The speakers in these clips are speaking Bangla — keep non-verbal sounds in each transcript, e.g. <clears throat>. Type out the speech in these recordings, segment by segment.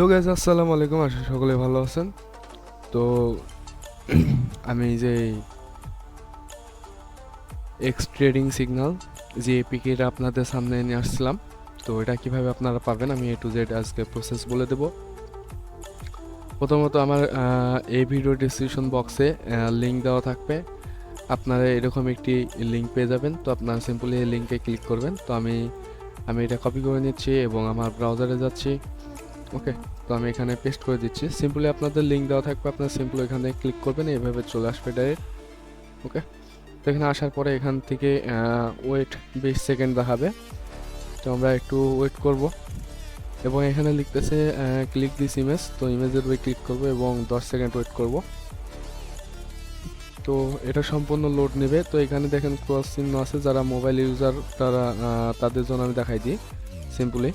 হ্যালো গাইজ আসসালামু আলাইকুম। আশা সকলে ভালো আছেন। তো <clears throat> আমি যে এক্স ট্রেডিং সিগন্যাল যে এপিকেটা আপনাদের সামনে নিয়ে আসছিলাম, তো এটা কীভাবে আপনারা পাবেন আমি এ টু জেড আজকে প্রসেস বলে দেব। প্রথমত আমার এই ভিডিও ডিসক্রিপশন বক্সে লিঙ্ক দেওয়া থাকবে। আপনারা এরকম একটি লিঙ্ক পেয়ে যাবেন, তো আপনারা সিম্পলি এই লিঙ্কে ক্লিক করবেন। তো আমি আমি এটা কপি করে নিচ্ছি এবং আমার ব্রাউজারে যাচ্ছি। ওকে তো আমি এখানে পেস্ট করে দিচ্ছি। সিম্পলি আপনাদের লিঙ্ক দেওয়া থাকবে, আপনারা সিম্পল এখানে ক্লিক করবেন, এইভাবে চলে আসবে ডাইরেক্ট ওকে তো এখানে আসার পরে এখান থেকে ওয়েট বিশ সেকেন্ড দেখাবে। তো আমরা একটু ওয়েট করব। এবং এখানে লিখতেছে ক্লিক দিস ইমেজ তো ইমেজের উপরে ক্লিক করব এবং দশ সেকেন্ড ওয়েট করব। তো এটা সম্পূর্ণ লোড নেবে। তো এখানে দেখেন ক্রস চিহ্ন আছে, যারা মোবাইল ইউজার তারা তাদের জন্য আমি দেখাই দিই সিম্পলি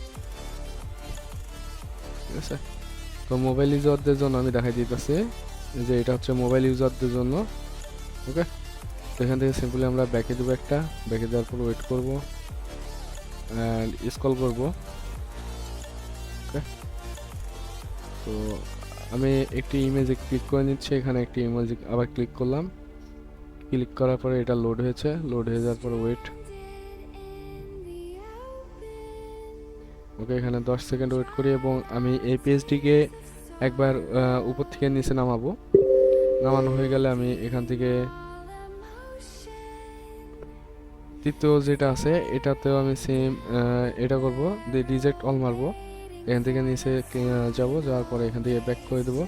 ঠিক আছে। তো মোবাইল ইউজারদের জন্য আমি দেখাই দিতেছি যে এটা হচ্ছে মোবাইল ইউজারদের জন্য ওকে তো এখান থেকে সিম্পলি আমরা ব্যাকে দেবো একটা ব্যাকে দেওয়ার পর ওয়েট করব স্কল করব ওকে তো আমি একটি ইমেজে ক্লিক করে নিচ্ছি, এখানে একটি ইমেজ আবার ক্লিক করলাম। ক্লিক করার পরে এটা লোড হয়েছে লোড হয়ে যাওয়ার পরে ওয়েট ওকে, এখানে দশ সেকেন্ড ওয়েট করি এবং আমি এই পেজটিকে একবার উপর থেকে নিচে নামাবো। নামানো হয়ে গেলে আমি এখান থেকে তৃতীয় যেটা আছে, এটাতেও আমি সেম এটা করব, দিয়ে রিজেক্ট অল মারবো। এখান থেকে নিচে যাব, যাওয়ার পরে এখান থেকে ব্যাক করে দেবো।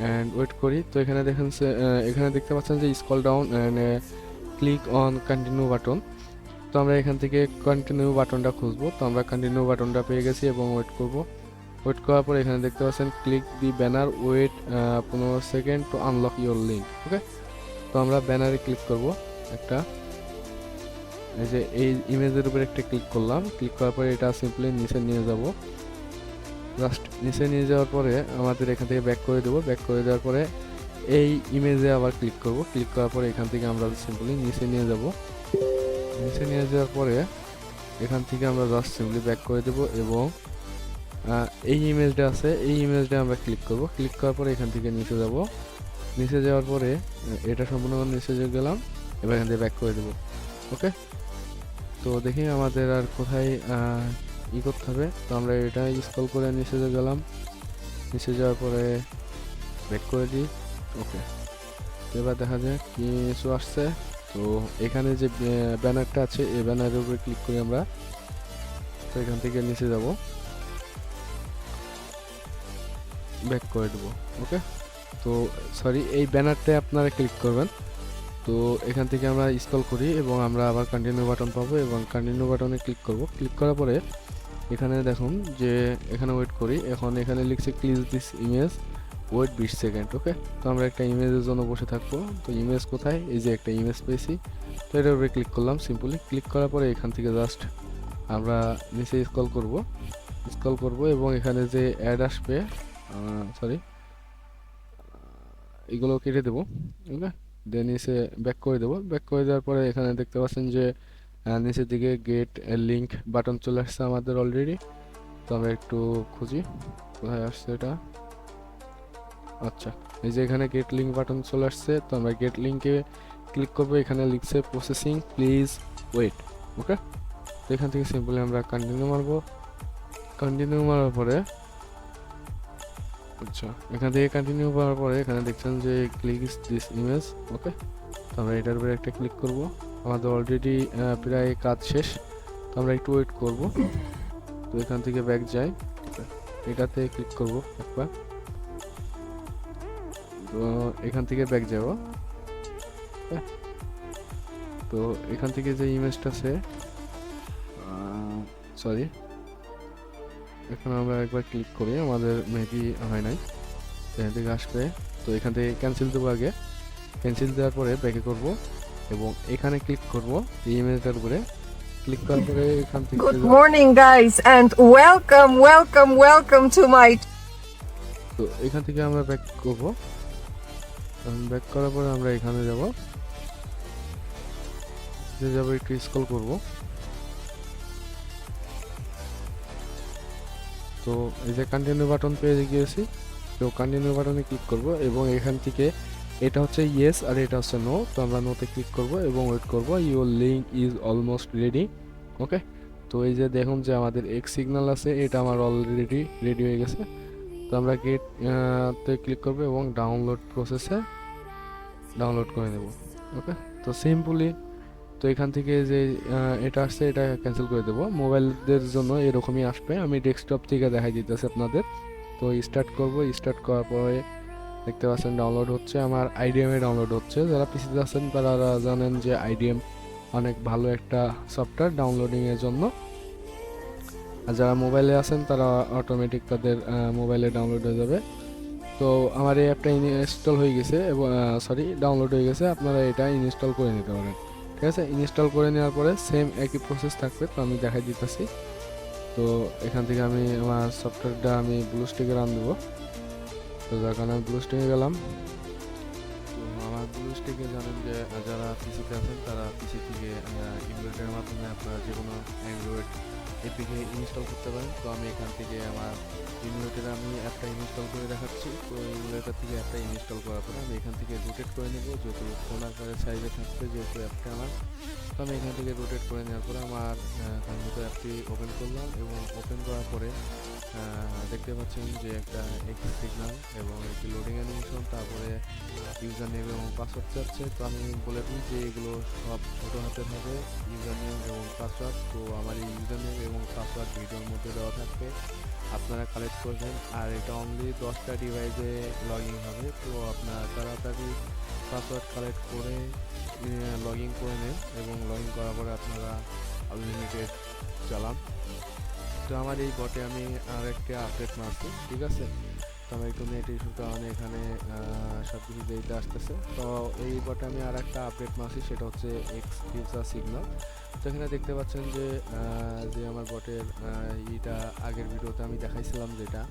অ্যান্ড ওয়েট করি। তো এখানে দেখেন এখানে দেখতে পাচ্ছেন যে scroll down and click on continue button তো আমরা এখান থেকে কন্টিনিউ বাটনটা খুঁজবো। তো আমরা কন্টিনিউ বাটনটা পেয়ে গেছি এবং ওয়েট করব। ওয়েট করার পর এখানে দেখতে পাচ্ছেন ক্লিক দি ব্যানার ওয়েট পনেরো second to unlock your link okay তো আমরা ব্যানারে ক্লিক করব একটা। এই যে এই ইমেজের উপর একটা ক্লিক করলাম। ক্লিক করার পরে এটা সিম্পলি নিচে নিয়ে যাব। জাস্ট নিচে নিয়ে যাওয়ার পরে আমাদের এখান থেকে ব্যাক করে দেবো। ব্যাক করে দেওয়ার পরে এই ইমেজে আবার ক্লিক করব। ক্লিক করার পরে এখান থেকে আমরা সিম্পলি নিচে নিয়ে যাব। নিচে নিয়ে যাওয়ার পরে এখান থেকে আমরা জাস্ট সিম্পলি ব্যাক করে দেব এবং এই ইমেজটা আছে, এই ইমেজটা আমরা ক্লিক করব। ক্লিক করার পরে এখান থেকে নিচে যাব। নিচে যাওয়ার পরে এটা সম্পূর্ণ নিচে যে গেলাম, এবার এখান থেকে ব্যাক করে দেব। ওকে? তো দেখি আমাদের আর কোথায় ই করতে হবে। তো আমরা এটা স্কল করে নিচে যে গেলাম, নিচে যাওয়ার পরে ব্যাক করে দিই। ওকে। এবার দেখা যায় কি কিছু আসছে। তো এখানে যে ব্যানারটা আছে এই ব্যানারের উপরে ক্লিক করি আমরা তো এখান থেকে নিচে যাব। ব্যাক করে দেবো, ওকে? তো, সরি, এই ব্যানারটায় আপনারা ক্লিক করবেন। তো এখান থেকে আমরা স্কল করি এবং আমরা আবার কন্টিনিউ বাটন পাবো এবং কন্টিনিউ বাটনে ক্লিক করব। ক্লিক করার পরে এখানে দেখুন যে, এখানে ওয়েট করি। এখন এখানে লিখছে ক্লিজ দিস ইমেজ ওয়েট বিশ সেকেন্ড ওকে তো আমরা একটা ইমেজের জন্য বসে থাকব। তো ইমেজ কোথায়? এই যে একটা ইমেজ পেয়েছি। তো এটার উপরে ক্লিক করলাম সিম্পলি ক্লিক করার পরে এখান থেকে জাস্ট আমরা নিচে স্কল করব। স্কল করব এবং এখানে যে অ্যাড আসবে সরি এগুলো কেটে দেবো ওকে দেন নিচে ব্যাক করে দেবো। ব্যাক করে দেওয়ার পরে এখানে দেখতে পাচ্ছেন যে নিচের দিকে গেট লিঙ্ক বাটন চলে আসছে আমাদের অলরেডি তো আমরা একটু খুঁজি, কোথায় আসছে এটা? আচ্ছা এই যে এখানে গেট লিঙ্ক বাটন চলে আসছে, তো আমরা গেট লিঙ্কে ক্লিক করব, এখানে লিখছে প্রসেসিং প্লিজ ওয়েট ওকে তো এখান থেকে সিম্পলি আমরা কন্টিনিউ মারবো। কন্টিনিউ মারার পরে আচ্ছা এখান থেকে কন্টিনিউ করার পরে এখানে দেখছেন যে ক্লিক দিস ইমেজ ওকে তো আমরা এটার উপরে একটা ক্লিক করব। আমাদের অলরেডি প্রায় কাজ শেষ, তো আমরা একটু ওয়েট করব। তো এখান থেকে ব্যাক যাই এটাতে ক্লিক করব একবার। তো এখান থেকে ব্যাক যাব। হ্যাঁ। তো এখান থেকে যে ইমেজটা আছে সরি এখানে আমরা একবার ক্লিক করি আমাদের মেবি হয় নাই। এখান থেকে আসবে। তো এখান থেকে ক্যান্সেল দেবো আগে। ক্যান্সেল দেওয়ার পরে ব্যাকে করব এবং এখানে ক্লিক করব এই ইমেজটার উপরে। ক্লিক করার পরে এখান থেকে Good morning, guys, and welcome, welcome, welcome to my তো এখান থেকে আমরা ব্যাক করব। ব্যাক করার পরে আমরা এখানে যাব। যে যাব একটু স্ক্রল করব। তো এই যে কন্টিনিউ বাটন পেয়ে গিয়েছি, তো কন্টিনিউ বাটনে ক্লিক করব এবং এখান থেকে এটা হচ্ছে ইয়েস আর এটা হচ্ছে নো তো আমরা নোতে ক্লিক করব এবং ওয়েট করব। Your link is almost ready okay তো এই যে দেখুন যে আমাদের এক্স সিগন্যাল আছে, এটা আমার অলরেডি রেডি হয়ে গেছে। তো আমরা গেট তে ক্লিক করব এবং ডাউনলোড প্রসেসে ডাউনলোড করে নেব ওকে তো সিম্পলি তো এখান থেকে যে এটা আসছে, এটা ক্যান্সেল করে দেবো। মোবাইলদের জন্য এরকমই আসবে। আমি ডেস্কটপ থেকে দেখাই দিতেছি আপনাদের। তো স্টার্ট করব। স্টার্ট করার পরে দেখতে পাচ্ছেন ডাউনলোড হচ্ছে। আমার আইডিএম ডাউনলোড হচ্ছে। যারা পিসিতে আছেন, তারা জানেন যে আইডিএম অনেক ভালো একটা সফটওয়্যার ডাউনলোডিংয়ের জন্য। আর যারা মোবাইলে আছেন, তারা অটোমেটিক তাদের মোবাইলে ডাউনলোড হয়ে যাবে। তো আমার এই অ্যাপটা ইনস্টল হয়ে গেছে এবং সরি ডাউনলোড হয়ে গেছে। আপনারা এটা ইনস্টল করে নিতে পারেন। ঠিক আছে? ইনস্টল করে নেওয়ার পরে সেম একই প্রসেস থাকবে, তো আমি দেখাই দিতেছি। তো এখান থেকে আমি আমার সফটওয়্যারটা আমি ব্লু স্টিকে রান দেবো। তো যার কারণে আমি ব্লু স্টিকে গেলাম। তো আমার ব্লু স্টিকে জানেন যে, যারা পিসিতে আছেন, তারা পিসি থেকে ইনভার্টারের মাধ্যমে আপনারা যে কোনো অ্যান্ড্রয়েড এপিকে ইনস্টল করতে পারেন। তো আমি এখান থেকে আমার ইমিউটের আমি অ্যাপটা ইনস্টল করে দেখাচ্ছি। তো ইমিউটার থেকে অ্যাপটা ইনস্টল করার পরে আমি এখান থেকে রোটেট করে নেব। যেহেতু ফোন আকারে সাইজে থাকবে, যেহেতু অ্যাপটা আমার। তো আমি এখান থেকে রোটেট করে নেওয়ার পরে আমার কম্পিউটার অ্যাপটি ওপেন করলাম এবং ওপেন করার পরে দেখতে পাচ্ছেন যে একটা এক্স সিগনাল এবং একটি লোডিং অ্যানিমেশন তারপরে ইউজার নেম এবং পাসওয়ার্ড চাচ্ছে। তো আমি বলে দিই যে এগুলো সব ছোটো হাতে হবে ইউজার নেম এবং পাসওয়ার্ড তো আমার এই ইউজার নেম এবং পাসওয়ার্ড ভিডিওর মধ্যে দেওয়া থাকবে। আপনারা কালেক্ট করবেন। আর এটা অনলি দশটা ডিভাইসে লগ ইন হবে। তো আপনারা তাড়াতাড়ি পাসওয়ার্ড কালেক্ট করে লগ ইন করে নেন এবং লগ ইন করার পরে আপনারা আনলিমিটেড চালান। তো আমার এই বটে আমি আর একটা আপডেট মারছি, ঠিক আছে? তো আমার একটু নেট ইস্যুর কারণে এখানে সব কিছু দেরিতে আসতেছে। তো এই বটে আমি আর একটা আপডেট মারছি, সেটা হচ্ছে এক্স ফিউচার সিগন্যাল তো এখানে দেখতে পাচ্ছেন যে যে আমার বটের ইটা আগের ভিডিওতে আমি দেখাইছিলাম যেটা।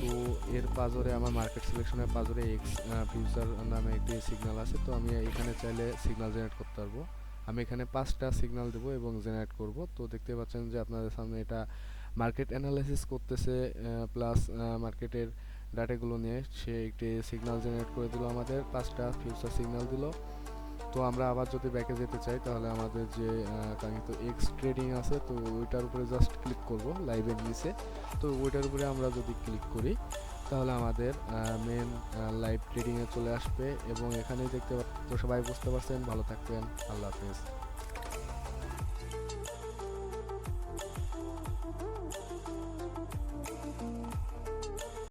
তো এর পাজরে আমার মার্কেট সিলেকশনের পাজরে এক্স ফিউচার নামে একটি সিগনাল আছে। তো আমি এখানে চাইলে সিগনাল জেনারেট করতে পারব। আমি এখানে পাঁচটা সিগন্যাল দেবো এবং জেনারেট করব। তো দেখতে পাচ্ছেন যে আপনাদের সামনে এটা মার্কেট অ্যানালাইসিস করতেছে প্লাস মার্কেটের ডাটাগুলো নিয়ে সে একটি সিগন্যাল জেনারেট করে দিল আমাদের, পাঁচটা ফিউচার সিগনাল দিল। তো আমরা আবার যদি ব্যাকে যেতে চাই, তাহলে আমাদের যে কাঙ্ক্ষিত এক্স ট্রেডিং আছে, তো ওইটার উপরে জাস্ট ক্লিক করব লাইভের নিচে। তো ওইটার উপরে আমরা যদি ক্লিক করি, তাহলে আমাদের মেন লাইভ ট্রেডিংয়ে চলে আসবে এবং এখানেই দেখতে তো সবাই বুঝতে পারছেন, ভালো থাকবেন, আল্লাহ হাফেজ।